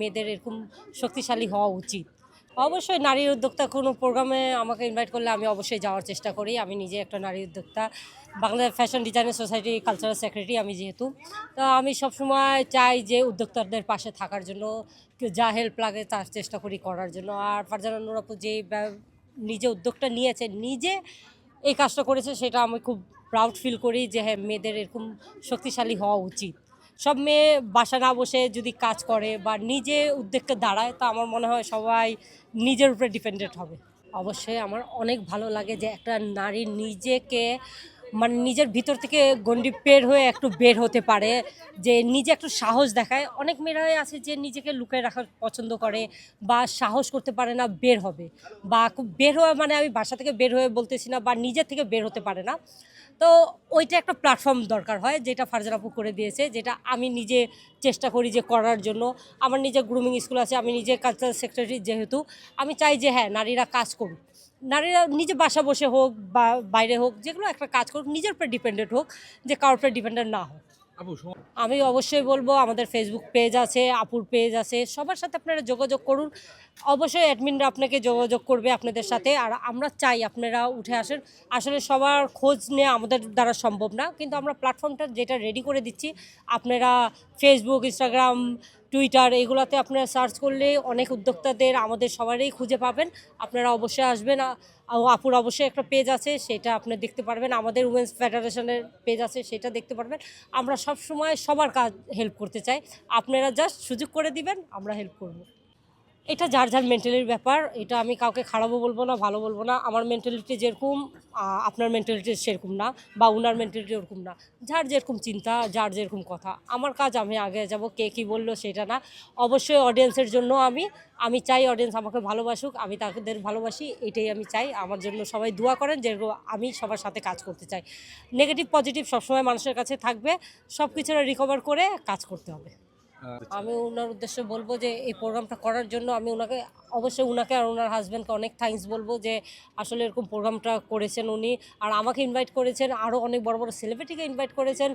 মেয়েদের এরকম শক্তিশালী হওয়া উচিত। অবশ্যই নারী উদ্যোক্তা কোনো প্রোগ্রামে আমাকে ইনভাইট করলে আমি অবশ্যই যাওয়ার চেষ্টা করি। আমি নিজে একটা নারী উদ্যোক্তা। Bangla fashion designer society cultural secretary আমি যেহেতু। তো আমি সবসময় চাই যে উদ্যোক্তাদের পাশে থাকার জন্য, যা হেল্প লাগে তার চেষ্টা করি করার জন্য। আর ফারজানা নুরাপু যে নিজে উদ্যোগটা নিয়েছে, নিজে এই কাজটা করেছে, সেটা আমি খুব প্রাউড ফিল করি যে হ্যাঁ মেয়েদের এরকম শক্তিশালী হওয়া উচিত। সব মেয়ে বাসা না বসে যদি কাজ করে বা নিজে উদ্যোগকে দাঁড়ায়, তো আমার মনে হয় সবাই নিজের উপরে ডিপেন্ডেন্ট হবে। অবশ্যই আমার অনেক ভালো লাগে যে একটা নারী নিজেকে মানে নিজের ভিতর থেকে গন্ডি পের হয়ে একটু বের হতে পারে, যে নিজে একটু সাহস দেখায়। অনেক মেয়েরাই আছে যে নিজেকে লুকিয়ে রাখার পছন্দ করে বা সাহস করতে পারে না, বের হবে। বা খুব বের হওয়া মানে আমি বাসা থেকে বের হয়ে বলতেছি না বা নিজের থেকে বের হতে পারে না। তো ওইটা একটা প্ল্যাটফর্ম দরকার হয়, যেটা ফারজান করে দিয়েছে, যেটা আমি নিজে চেষ্টা করি যে করার জন্য। আমার নিজের গ্রুমিং স্কুল আছে, আমি নিজে কালচারাল সেক্রেটারি যেহেতু, আমি চাই যে হ্যাঁ নারীরা কাজ করুক। নারীরা নিজে বাসা বসে হোক বা বাইরে হোক যেগুলো একটা কাজ করুক নিজের উপরে ডিপেন্ডেন্ট হোক যে কারোর উপরে ডিপেন্ডেন্ট না হোক। আমি অবশ্যই বলব আমাদের ফেসবুক পেজ আছে আপুর পেজ আছে সবার সাথে আপনারা যোগাযোগ করুন। অবশ্যই অ্যাডমিনরা আপনাকে যোগাযোগ করবে আপনাদের সাথে আর আমরা চাই আপনারা উঠে আসেন। আসলে সবার খোঁজ নেওয়া আমাদের দ্বারা সম্ভব না কিন্তু আমরা প্ল্যাটফর্মটা যেটা রেডি করে দিচ্ছি আপনারা ফেসবুক ইনস্টাগ্রাম টুইটার এগুলোতে আপনারা সার্চ করলে অনেক উদ্যোক্তাদের আমাদের সবারই খুঁজে পাবেন। আপনারা অবশ্যই আসবেন। আপুর অবশ্যই একটা পেজ আছে, সেটা আপনি দেখতে পারবেন। আমাদের উমেন্স ফেডারেশনের পেজ আছে, সেটা দেখতে পারবেন। আমরা সব সময় সবার কাজ হেল্প করতে চাই। আপনারা জাস্ট সুযোগ করে দিবেন, আমরা হেল্প করব। এটা যার যার মেন্টালির ব্যাপার, এটা আমি কাউকে খারাপও বলব না, ভালো বলব না। আমার মেন্টালিটি যেরকম আপনার মেন্টালিটি সেরকম না, বা উনার মেন্টালিটি ওরকম না। যার যেরকম চিন্তা, যার যেরকম কথা। আমার কাজ আমি আগে যাব, কে কী বলল সেটা না। অবশ্যই অডিয়েন্সের জন্য আমি আমি চাই অডিয়েন্স আমাকে ভালোবাসুক, আমি তাদের ভালোবাসি, এটাই আমি চাই। আমার জন্য সবাই দোয়া করেন, যেরকম আমি সবার সাথে কাজ করতে চাই। নেগেটিভ পজিটিভ সবসময় মানুষের কাছে থাকবে। সব কিছুটা রিকভার করে কাজ করতে হবে। আমি ওনার উদ্দেশ্যে বলব যে এই প্রোগ্রামটা করার জন্য আমি ওনাকে অবশ্যই ওনাকে আর ওনার হাজব্যান্ডকে অনেক থ্যাংকস বলব যে আসলে এরকম প্রোগ্রামটা করেছেন উনি। আর আমাকে ইনভাইট করেছেন আরও অনেক বড় বড় সেলিব্রিটিকে ইনভাইট করেছেন।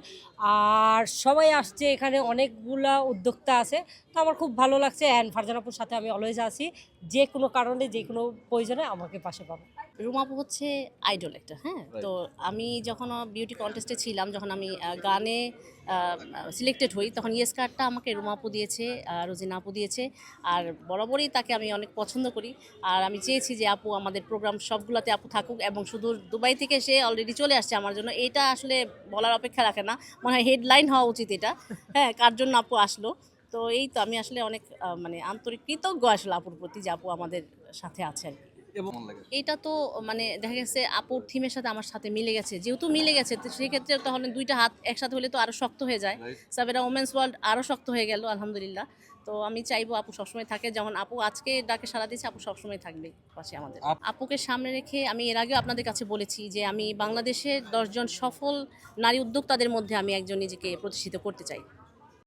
আর সবাই আসছে এখানে অনেকগুলা উদ্যোক্তা আছে। তো আমার খুব ভালো লাগছে। অ্যান্ড ফারজানাপুর সাথে আমি অলওয়েজ আসি যে কোনো কারণে যে কোনো প্রয়োজনে আমাকে পাশে পাবো রুমাপু হচ্ছে আইডল একটা হ্যাঁ? তো আমি যখন বিউটি কন্টেস্টে ছিলাম যখন আমি গানে সিলেক্টেড হই তখন ইয়েস কার্ডটা আমাকে রুমাপু দিয়েছে রোজিনা আপু দিয়েছে আর বরাবরই তাকে আমি অনেক পছন্দ করি। আর আমি চেয়েছি যে আপু আমাদের প্রোগ্রাম সবগুলোতে আপু থাকুক এবং শুধু দুবাই থেকে সে অলরেডি চলে আসছে আমার জন্য এটা আসলে বলার অপেক্ষা রাখে না মনে হয় হেডলাইন হওয়া উচিত এটা হ্যাঁ কার জন্য আপু আসলো। তো এই তো আমি আসলে অনেক মানে আন্তরিক কৃতজ্ঞ আসলে আপুর প্রতি যে আপু আমাদের সাথে আছে আর কি। এবং এটা তো মানে দেখা গেছে আপুর থিমের সাথে আমার সাথে মিলে গেছে। যেহেতু মিলে গেছে তো সেক্ষেত্রে তাহলে দুইটা হাত একসাথে হলে তো আরও শক্ত হয়ে যায়. সাবেরা ওমেন্স ওয়ার্ল্ড আরও শক্ত হয়ে গেল আলহামদুলিল্লাহ। তো আমি চাইব আপু সবসময় থাকে যেমন আপু আজকে ডাকে সারা দিয়েছে আপু সবসময় থাকবে পাশে আমাদের। আপুকে সামনে রেখে আমি এর আগেও আপনাদের কাছে বলেছি যে আমি বাংলাদেশের দশজন সফল নারী উদ্যোক্তাদের মধ্যে আমি একজন নিজেকে প্রতিষ্ঠিত করতে চাই।